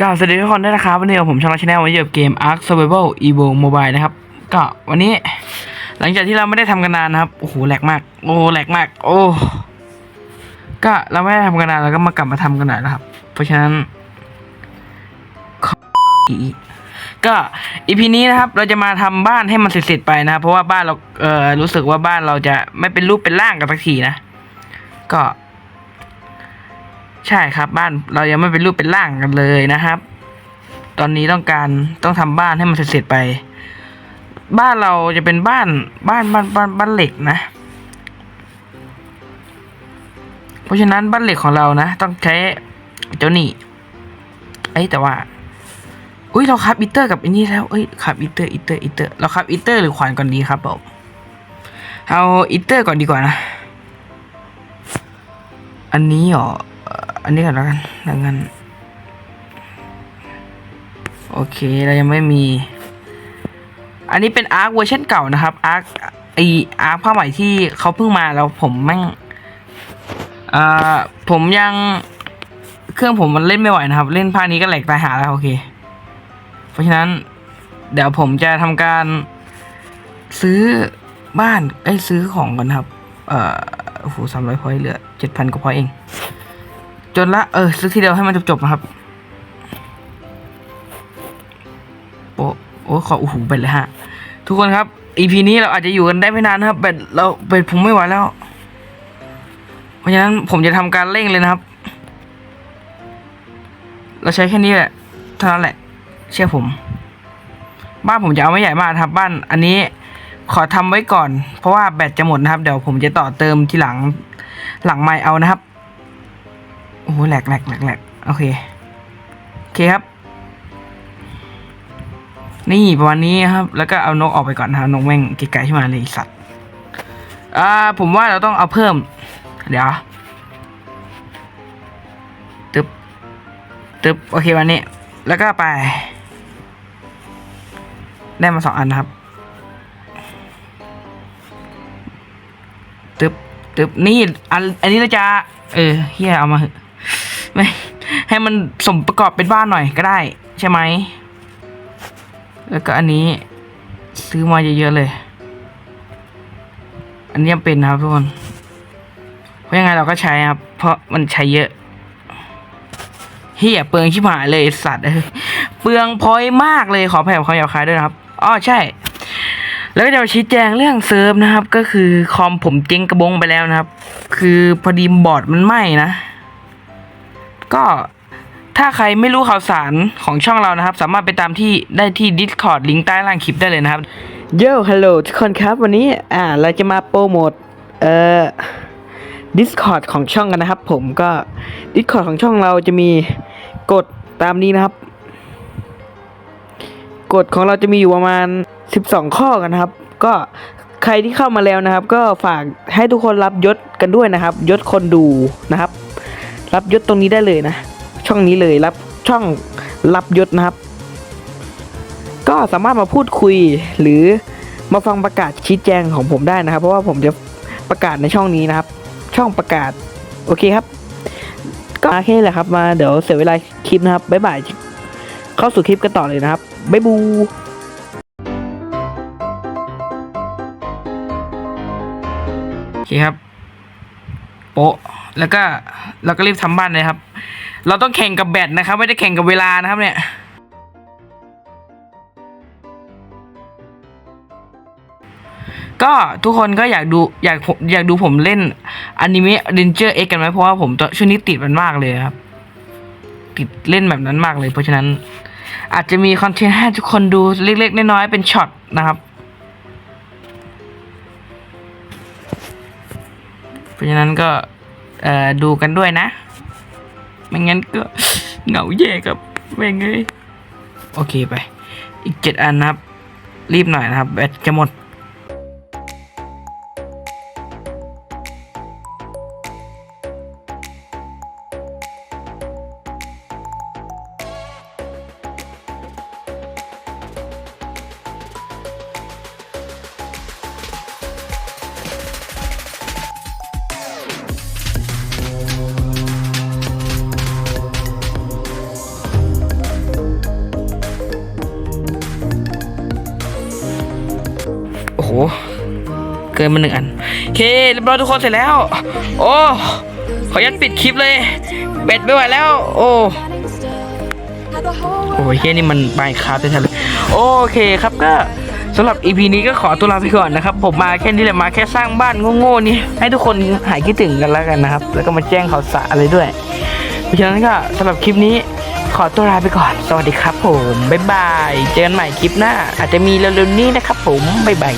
กล่าวสวัสดีทุกคนด้วยนะครับวันนี้ผมช่องชาแนลวันนี้อยู่กับเกม Ark Survival Evo Mobile นะครับ ก็วันนี้หลังจากที่เราไม่ได้ทำกันนานนะครับ โอ้โหแหลกมาก โอ้แหลกมาก โอ้ก็เราไม่ได้ทำกันนานเราก็มากลับมาทำกันหน่อยนะครับ เพราะฉะนั้นก็อีพีนี้นะครับ เราจะมาทำบ้านให้มันเสร็จๆไปนะครับเพราะว่าบ้านเราเออรู้สึกว่าบ้านเราจะไม่เป็นรูปเป็นร่างกันสักทีนะ ก็ ใช่ครับบ้านเรายังไม่เป็นรูปเป็นร่างกันเลยนะครับ ตอนนี้ต้องการต้องทำบ้านให้มันเสร็จไป บ้านเราจะเป็นบ้านบ้านบ้านบ้านบ้านเหล็กนะ เพราะฉะนั้นบ้านเหล็กของเรานะ ต้องใช้เจ้านี่เอ้แต่ว่าอุ้ยเราคับอีเตอร์กับอันนี้แล้วเอ้ยคับอีเตอร์อีเตอร์อีเตอร์เราคับอีเตอร์หรือขวานก่อนดีครับผมเอาอีเตอร์ก่อนดีกว่านะ อันนี้เหรอ อันนี้ก่อนแล้วกันแล้วกัน โอเค เรายังไม่มี อันนี้เป็นอาร์คเวอร์ชันเก่านะครับ อาร์คไออาร์คผ้าใหม่ที่เขาเพิ่งมาแล้วผมแม่งอ่าผมยังเครื่องผมมันเล่นไม่ไหวนะครับ เล่นภาคนี้ก็แหลกตายหาแล้วโอเค เพราะฉะนั้น เดี๋ยวผมจะทำการซื้อบ้านไอ้ซื้อของกันนครับ เอ่อโอ้โหสามร้อยพอยเหลือเจ็ดพันกว่าพอยเอง จนละเออซื้อทีเดียวให้มันจบๆนะครับโอ้โอ้ขอโอ้โหเบ็ดเลยฮะ ทุกคนครับ EP นี้เราอาจจะอยู่กันได้ไม่นานนะครับเบ็ดเราเบ็ดผมไม่ไหวแล้ว เพราะฉะนั้นผมจะทำการเร่งเลยนะครับ เราใช้แค่นี้แหละเท่านั้นแหละ เชื่อผม บ้านผมจะเอาไม่ใหญ่มากนะครับ บ้านอันนี้ขอทำไว้ก่อน เพราะว่าแบตจะหมดนะครับ เดี๋ยวผมจะต่อเติมทีหลังหลังไมค์เอานะครับ โอ้โหแหลกแหลกแหลกแหลกโอเค โอเคครับ นี่ประมาณนี้ครับ แล้วก็เอานกออกไปก่อนนะนกแม่งไกลๆขึ้นมาเลยสัตว์ อ่า ผมว่าเราต้องเอาเพิ่ม เดี๋ยวตึบตึบโอเควันนี้ แล้วก็ไป ได้มาสองอันนะครับตึบตึบนี่อันอันนี้เราจะ เออเฮียเอามาเถอะ ให้มันสมประกอบเป็นบ้านหน่อยก็ได้ ใช่ไหม แล้วก็อันนี้ซื้อมาเยอะๆเลย อันนี้ยังเป็นนะครับทุกคน เพราะยังไงเราก็ใช้ครับ เพราะมันใช้เยอะเฮียเปลืองชิบหายเลยสัตว์เปลืองพอยมากเลยขอแผ่ความหยาบคายด้วยนะครับอ๋อใช่ แล้วก็จะชี้แจงเรื่องเซิร์ฟนะครับ ก็คือคอมผมเจ๊งกระบงไปแล้วนะครับ คือพอดีบอร์ดมันไหม้นะ ก็ถ้าใครไม่รู้ข่าวสารของช่องเรานะครับ สามารถไปตามที่ได้ที่ Discord ลิงก์ใต้ล่างคลิปได้เลยนะครับโย่ฮัลโหลทุกคนครับ วันนี้อ่าเราจะมาโปรโมทเอ่อ Discord ของช่องกันนะครับ ผมก็ Discord ของช่องเราจะมีกฎตามนี้นะครับกฎของเราจะมีอยู่ประมาณ 12 ข้อกันนะครับ ก็ใครที่เข้ามาแล้วนะครับ ก็ฝากให้ทุกคนรับยศกันด้วยนะครับ ยศคนดูนะครับ รับยศตรงนี้ได้เลยนะ ช่องนี้เลยรับช่องรับยศนะครับ ก็สามารถมาพูดคุยหรือมาฟังประกาศชี้แจงของผมได้นะครับ เพราะว่าผมจะประกาศในช่องนี้นะครับ ช่องประกาศโอเคครับ ก็แค่นี้แหละครับ มาเดี๋ยวเสียเวลาคลิปนะครับบ๊ายบายเข้าสู่คลิปกันต่อเลยนะครับบ๊ายบูโอเคครับโปะ แล้วก็เราก็รีบทำบ้านเลยครับ เราต้องแข่งกับแบตนะครับ ไม่ได้แข่งกับเวลานะครับเนี่ยก็ทุกคนก็อยากดูอยากอยากดูผมเล่นอนิเมะเดนเจอร์เอ็กกันไหมเพราะว่าผมช่วงนี้ติดมันมากเลยครับ ติดเล่นแบบนั้นมากเลย เพราะฉะนั้น อาจจะมีคอนเทนต์ให้ทุกคนดูเล็กๆน้อยๆเป็นช็อตนะครับ เพราะฉะนั้นก็ ดูกันด้วยนะ ไม่งั้นก็เหงาแย่กับแม่งเลยโอเคไป อีกเจ็ดอันนะครับ รีบหน่อยนะครับแบตจะหมด เกินมาหนึ่งอันโอเคเรียบร้อยทุกคนเสร็จแล้ว โอ้ขออนุญาตปิดคลิปเลย เบ็ดไม่ไหวแล้ว โอ้โอ้ยเฮียนี่มันใบคาร์ดได้ทันเลยโอเคครับก็สำหรับ EP นี้ก็ขอตัวลาไปก่อนนะครับ ผมมาแค่นี้แหละมาแค่สร้างบ้านโง่ๆนี่ให้ทุกคนหายคิดถึงกันแล้วกันนะครับ แล้วก็มาแจ้งข่าวสารอะไรด้วย เพราะฉะนั้นก็สำหรับคลิปนี้ ขอตัวลาไปก่อน สวัสดีครับผม บ๊ายบาย เจอกันใหม่คลิปหน้า อาจจะมีเร็วๆนี้นะครับผม บ๊ายบาย